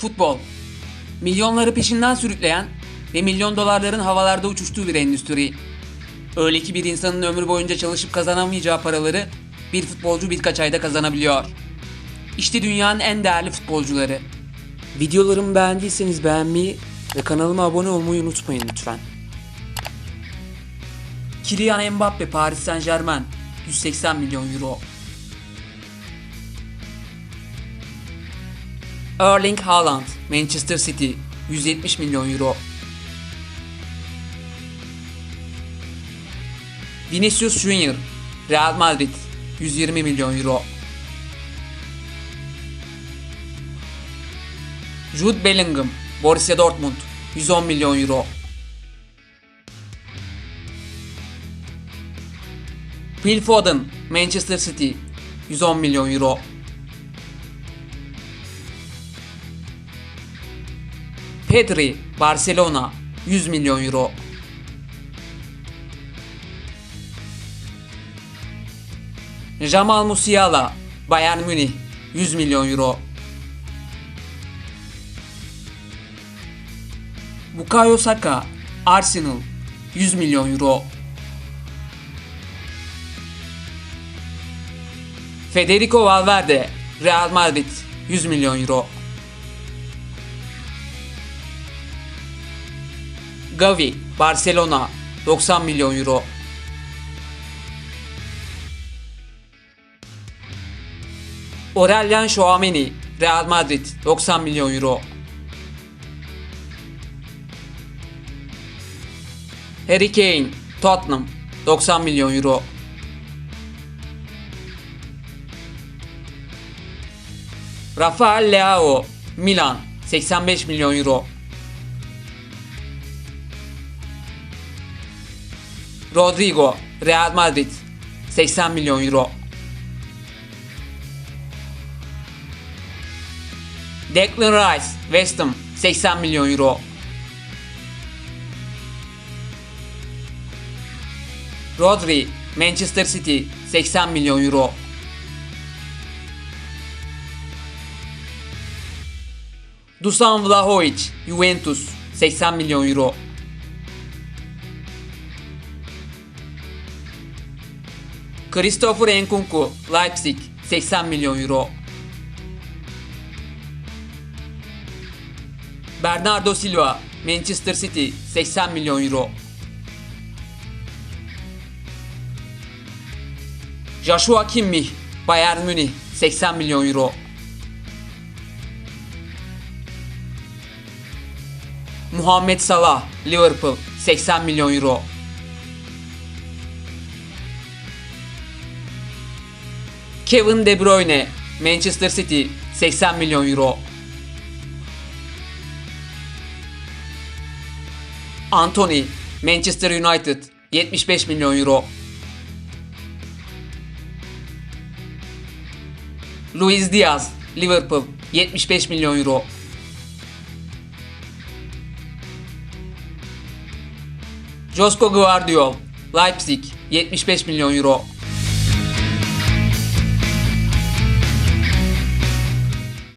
Futbol. Milyonları peşinden sürükleyen ve milyon dolarların havalarda uçuştuğu bir endüstri. Öyle ki bir insanın ömrü boyunca çalışıp kazanamayacağı paraları bir futbolcu birkaç ayda kazanabiliyor. İşte dünyanın en değerli futbolcuları. Videolarımı beğendiyseniz beğenmeyi ve kanalıma abone olmayı unutmayın lütfen. Kylian Mbappe Paris Saint Germain 180 milyon euro. Erling Haaland Manchester City 170 milyon euro. Vinicius Junior Real Madrid 120 milyon euro. Jude Bellingham Borussia Dortmund 110 milyon euro. Phil Foden Manchester City 110 milyon euro. Pedri Barcelona 100 milyon euro. Jamal Musiala Bayern Münih 100 milyon euro. Bukayo Saka Arsenal 100 milyon euro. Federico Valverde Real Madrid 100 milyon euro. Gavi Barcelona 90 milyon euro. Aurelien Chouameni Real Madrid 90 milyon euro. Harry Kane Tottenham 90 milyon euro. Rafael Leao Milan 85 milyon euro. Rodrigo Real Madrid 80 milyon euro. Declan Rice West Ham 80 milyon euro. Rodri Manchester City 80 milyon euro. Dusan Vlahovic Juventus 80 milyon euro. Christopher Nkunku Leipzig 80 milyon euro. Bernardo Silva Manchester City 80 milyon euro. Joshua Kimmich Bayern Münih 80 milyon euro. Muhammed Salah Liverpool 80 milyon euro. Kevin De Bruyne Manchester City 80 milyon euro. Anthony Manchester United 75 milyon euro. Luis Diaz Liverpool 75 milyon euro. Josko Gvardiol Leipzig 75 milyon euro.